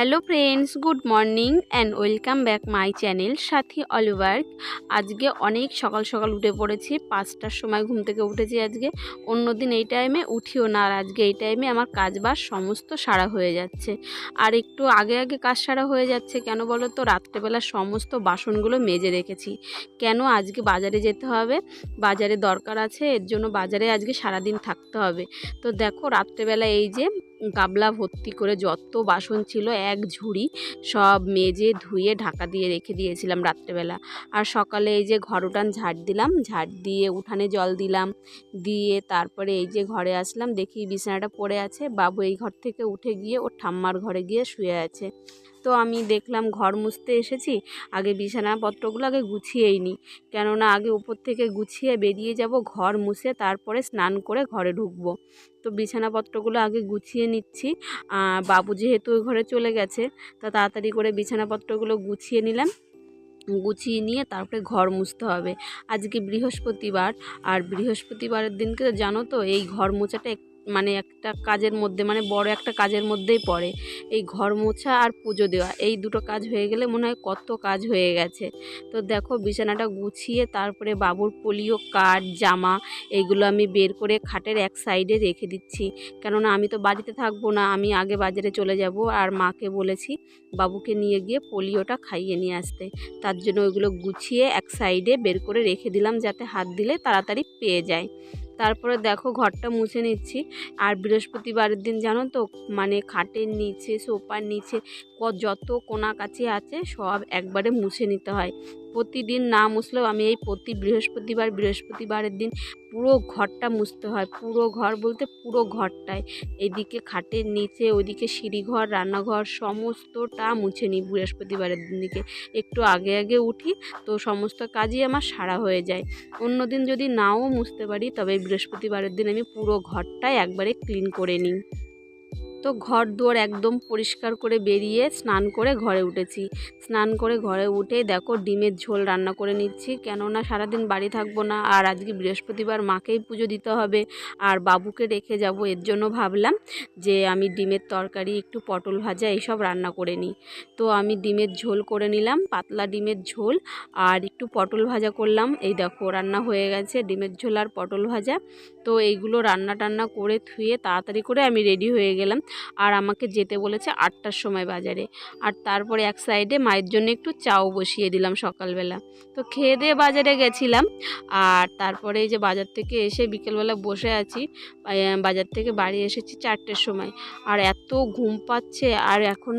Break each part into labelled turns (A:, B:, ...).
A: Hello friends good morning and welcome back my channel সাথী অলিভার্ক আজকে অনেক সকাল সকাল উঠে পড়েছি, পাঁচটার সময় ঘুম থেকে উঠেছি আজকে। অন্যদিন এই টাইমে উঠিও না আর আজকে এই টাইমে আমার কাজ বাজ সমস্ত সারা হয়ে যাচ্ছে। আর একটু আগে আগে কাজ সারা হয়ে যাচ্ছে, কেন বলো তো রাত্রেবেলা সমস্ত বাসনগুলো মেজে রেখেছি। কেন আজকে বাজারে যেতে হবে? বাজারে দরকার আছে, এর জন্য বাজারে আজকে সারাদিন থাকতে হবে। তো দেখো, রাত্রেবেলা এই যে গাবলা ভর্তি করে যত বাসন ছিল, এক ঝুড়ি সব মেজে ধুয়ে ঢাকা দিয়ে রেখে দিয়েছিলাম রাত্রেবেলা। আর সকালে এই যে ঘর উঠান ঝাড় দিলাম, ঝাড় দিয়ে উঠানে জল দিলাম, দিয়ে তারপরে এই যে ঘরে আসলাম, দেখি বিছানাটা পড়ে আছে, বাবু এই ঘর থেকে উঠে গিয়ে ওর ঠাম্মার ঘরে গিয়ে শুয়ে আছে। তো আমি দেখলাম ঘর মুছতে এসেছি, আগে বিছানাপত্রগুলো আগে গুছিয়েই নিই। কেননা আগে উপর থেকে গুছিয়ে বেরিয়ে যাব, ঘর মুছে তারপরে স্নান করে ঘরে ঢুকবো। তো বিছানাপত্রগুলো আগে গুছিয়ে নিচ্ছি। বাবু যেহেতু ওই ঘরে চলে গেছে, তা তাড়াতাড়ি করে বিছানাপত্রগুলো গুছিয়ে নিলাম। গুছিয়ে নিয়ে তারপরে ঘর মুছতে হবে। আজকে বৃহস্পতিবার, আর বৃহস্পতিবারের দিনকে তো জানো তো, এই ঘর মোছাটা মানে একটা কাজের মধ্যে মানে বড় একটা কাজের মধ্যেই পড়ে। এই ঘর মোছা আর পুজো দেওয়া, এই দুটো কাজ হয়ে গেলে মনে হয় কত কাজ হয়ে গেছে। তো দেখো বিছানাটা গুছিয়ে তারপরে বাবুর পোলিও কার্ড জামা, এইগুলো আমি বের করে খাটের এক সাইডে রেখে দিচ্ছি। কেননা আমি তো বাড়িতে থাকব না, আমি আগে বাজারে চলে যাব। আর মাকে বলেছি বাবুকে নিয়ে গিয়ে পোলিওটা খাইয়ে নিয়ে আসতে। তার জন্য ওইগুলো গুছিয়ে এক সাইডে বের করে রেখে দিলাম যাতে হাত দিলে তাড়াতাড়ি পেয়ে যায়। তারপরে দেখো ঘরটা মুছে নিচ্ছি। আর বৃহস্পতিবারের দিন জানো তো মানে খাটের নিচে, সোফার নিচে যত কোনা কাছে আছে সব একবারে মুছে নিতে হয়। প্রতিদিন না মুছলেও আমি এই প্রতি বৃহস্পতিবার, বৃহস্পতিবারের দিন পুরো ঘরটা মুছতে হয়। পুরো ঘর বলতে পুরো ঘরটায় এদিকে খাটের নিচে, ওইদিকে সিঁড়িঘর, রান্নাঘর, সমস্তটা মুছে নিই বৃহস্পতিবারের দিকে একটু আগে আগে উঠি তো সমস্ত কাজই আমার সারা হয়ে যায়। অন্য দিন যদি নাও মুছতে পারি, তবে বৃহস্পতিবারের দিন আমি পুরো ঘরটায় একবারে ক্লিন করে নিই। তো ঘর দুয়ার একদম পরিষ্কার করে বেরিয়ে স্নান করে ঘরে উঠেছি। স্নান করে ঘরে উঠে দেখো ডিমের ঝোল রান্না করে নিচ্ছি। কেননা সারাদিন বাড়ি থাকব না আর আজকে বৃহস্পতিবার মাকেই পুজো দিতে হবে আর বাবুকে রেখে যাব। এর জন্য ভাবলাম যে আমি ডিমের তরকারি, একটু পটল ভাজা এইসব রান্না করে নিই। তো আমি ডিমের ঝোল করে নিলাম, পাতলা ডিমের ঝোল আর একটু পটল ভাজা করলাম। এই দেখো রান্না হয়ে গেছে ডিমের ঝোল আর পটল ভাজা। তো এইগুলো রান্না টান্না করে ধুয়ে তাড়াতাড়ি করে আমি রেডি হয়ে গেলাম। আর আমাকে যেতে বলেছে আটটার সময় বাজারে। আর তারপরে এক সাইডে মায়ের জন্য একটু চাও বসিয়ে দিলাম সকালবেলা। তো খেয়ে দিয়ে বাজারে গেছিলাম। আর তারপরে যে বাজার থেকে এসে বিকেলবেলা বসে আছি বাজার থেকে বাড়ি এসেছি চারটের সময়। আর এত ঘুম পাচ্ছে, আর এখন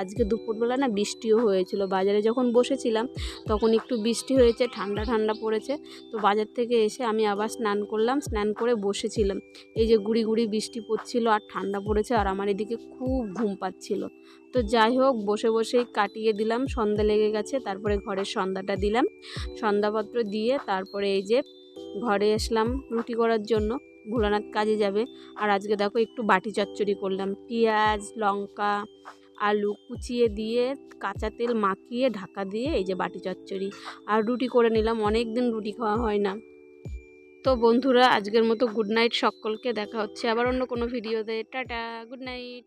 A: আজকে দুপুরবেলা না বৃষ্টিও হয়েছিল। বাজারে যখন বসেছিলাম, তখন একটু বৃষ্টি হয়েছে, ঠান্ডা ঠান্ডা পড়েছে। তো বাজার থেকে এসে আমি আবার স্নান করলাম, স্নান করে বসেছিলাম। এই যে গুড়ি গুড়ি বৃষ্টি পড়ছিল, আর ঠান্ডা পড়েছে আর আমার এদিকে খুব ঘুম পাচ্ছিল। তো যাই হোক, বসে বসেই কাটিয়ে দিলাম, সন্ধ্যা লেগে গেছে, তারপরে ঘরের সন্ধ্যাটা দিলাম। সন্ধ্যাপত্র দিয়ে তারপরে এই যে ঘরে আসলাম রুটি করার জন্য, ভোলানাথ কাজে যাবে। আর আজকে দেখো একটু বাটি চচ্চড়ি করলাম, পেঁয়াজ, লঙ্কা, আলু কুচিয়ে দিয়ে কাঁচা তেল মাখিয়ে ঢাকা দিয়ে এই যে বাটি চচ্চড়ি। আর রুটি করে নিলাম অনেক দিন রুটি খাওয়া হয় না। তো বন্ধুরা, আজকের মতো গুড নাইট সকলকে। দেখা হচ্ছে আবার অন্য কোনো ভিডিওতে টাটা গুড নাইট